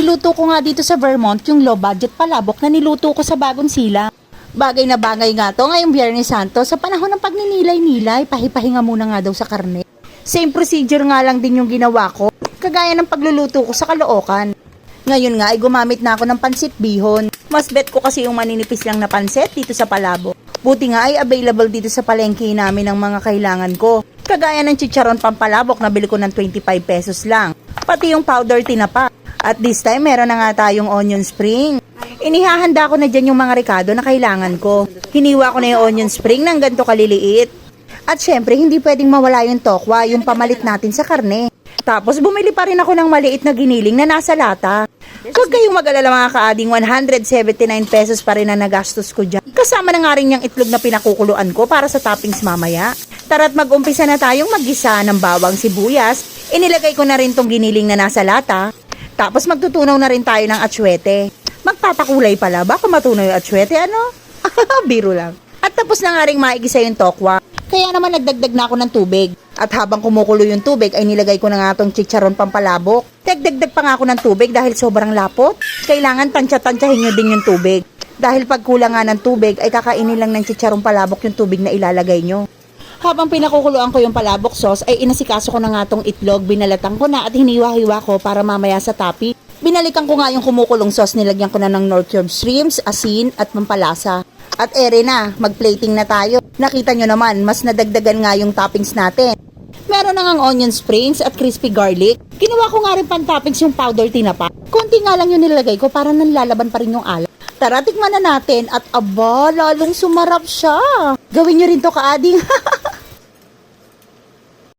Niluto ko nga dito sa Vermont yung low budget palabok na niluto ko sa bagong sila. Bagay na bagay nga to ngayong Biyernes Santo sa panahon ng pagninilay-nilay, pahipahinga muna nga daw sa karne. Same procedure nga lang din yung ginawa ko, kagaya ng pagluluto ko sa Caloocan. Ngayon nga ay gumamit na ako ng pansit bihon. Mas bet ko kasi yung maninipis lang na pansit dito sa Palabo. Buti nga ay available dito sa palengke namin ng mga kailangan ko. Kagaya ng chicharon pampalabok na bili ko ng 25 pesos lang. Pati yung powder tinapa. At this time meron na nga tayong onion spring. Inihahanda ko na dyan yung mga ricado na kailangan ko. Hiniwa ko na yung onion spring ng ganito kaliliit. At syempre, hindi pwedeng mawala yung tokwa, yung pamalit natin sa karne. Tapos bumili pa rin ako ng maliit na giniling na nasa lata. Huwag kayong mag-alala mga kaading, 179 pesos pa rin na nagastos ko dyan. Kasama na nga rin yung itlog na pinakukuluan ko para sa toppings mamaya. Tara't mag-umpisa na tayong maggisa ng bawang sibuyas. Inilagay ko na rin tong giniling na nasa lata. Tapos magtutunaw na rin tayo ng atsyete. Magpapakulay pala, baka matunaw yung atsyete, ano? Biro lang. At tapos na nga rin maigisa yung tokwa. Kaya naman nagdagdag na ako ng tubig. At habang kumukulo yung tubig ay nilagay ko na nga tong chicharon pampalabok. Dagdagdag pa nga ako ng tubig dahil sobrang lapot. Kailangan tansya-tansyahin nyo din yung tubig. Dahil pag kulang nga ng tubig ay kakainin lang ng chicharon palabok yung tubig na ilalagay nyo. Habang pinakukuluan ko yung palabok sauce ay inasikaso ko na nga tong itlog, binalatan ko na at hiniwa-hiwa ko para mamaya sa tapi. Binalikan ko nga yung kumukulong sauce, nilagyan ko na ng North Cube shrimps, asin at pampalasa. At ere na, mag-plating na tayo. Nakita nyo naman, mas nadagdagan nga yung toppings natin. Meron na ngang onion springs at crispy garlic. Ginawa ko nga rin pan-toppings yung powder tinapa. Konti nga lang yung nilagay ko para nanlalaban pa rin yung alat. Tara, tikman na natin at aba, lalong sumarap siya. Gawin nyo rin to kaading.